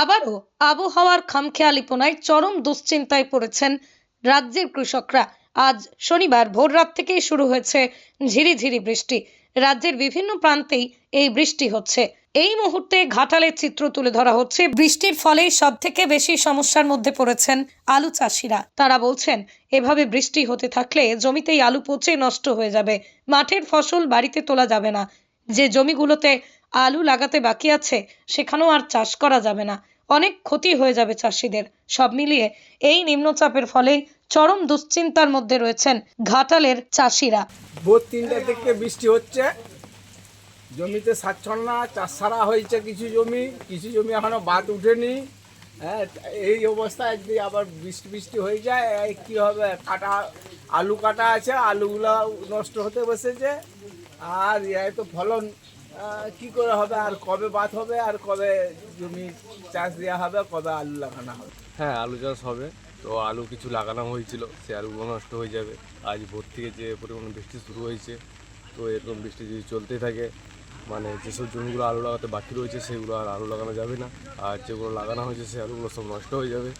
আবারও আবহাওয়ার খামখেয়ালিপনায় চরম দুশ্চিন্তায় পড়েছেন রাজ্যের কৃষকরা। আজ শনিবার ভোররাত থেকেই শুরু হয়েছে ঝিরিঝিরি বৃষ্টি। রাজ্যের বিভিন্ন প্রান্তেই এই বৃষ্টি হচ্ছে। এই মুহূর্তে ঘাটালের চিত্র তুলে ধরা হচ্ছে। বৃষ্টির ফলে সব থেকে বেশি সমস্যার মধ্যে পড়েছেন আলু চাষিরা। তারা বলছেন, এভাবে বৃষ্টি হতে থাকলে জমিতেই আলু পচে নষ্ট হয়ে যাবে। মাঠের ফসল বাড়িতে তোলা যাবে না। যে জমিগুলোতে আলু লাগাতে বাকি আছে, সেখানেও আর চাষ করা যাবে না। অনেক ক্ষতি হয়ে যাবে চাষিদের। সব মিলিয়ে এই নিম্নচাপের ফলেই চরম দুশ্চিন্তার মধ্যে রয়েছেন ঘাটালের চাষিরা। ভোর তিনটা থেকে বৃষ্টি হচ্ছে। জমিতে সাচ্ছন্ন চাষ সারা হয়েছে কিছু জমি। কিছু জমি এখনও বাদ উঠেনি হ্যাঁ এই অবস্থায় যদি আবার বৃষ্টি বৃষ্টি হয়ে যায়। কি হবে? কাটা, আলু কাটা আছে আলুগুলো নষ্ট হতে বসেছে। আর এই তো ফলন কি করে হবে? আর কবে বাদ হবে? আর কবে জমি চাষ দেওয়া হবে? কবে আলু লাগানো হবে? হ্যাঁ আলু চাষ হবে। তো আলু কিছু লাগানো হয়েছিল, সে আলুগুলো নষ্ট হয়ে যাবে। আজ ভোর থেকে যে পরিমাণ বৃষ্টি শুরু হয়েছে, তো এরকম বৃষ্টি যদি চলতে থাকে মানে যেসব জমিগুলো আলু লাগাতে বাকি রয়েছে, সেগুলো আর আলু লাগানো যাবে না। আর যেগুলো লাগানো হয়েছে, সে আলুগুলো সব নষ্ট হয়ে যাবে।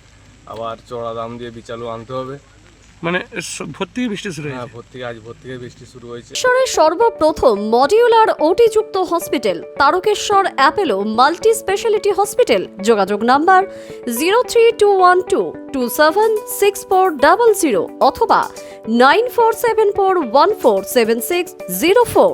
আবার চড়া দাম দিয়ে বীজ আলু আনতে হবে। মানে ভোর থেকে বৃষ্টি শুরু হ্যাঁ হয়েছে। ভোর থেকে আজ ভোর থেকে বৃষ্টি শুরু হয়েছে। ঈশ্বরের সর্বপ্রথম মডিউলার ওটি যুক্ত hospital Tarakeswar Apollo multi speciality hospital যোগাযোগ number zero three two one two two seven six four double zero অথবা nine four seven four one four seven six zero four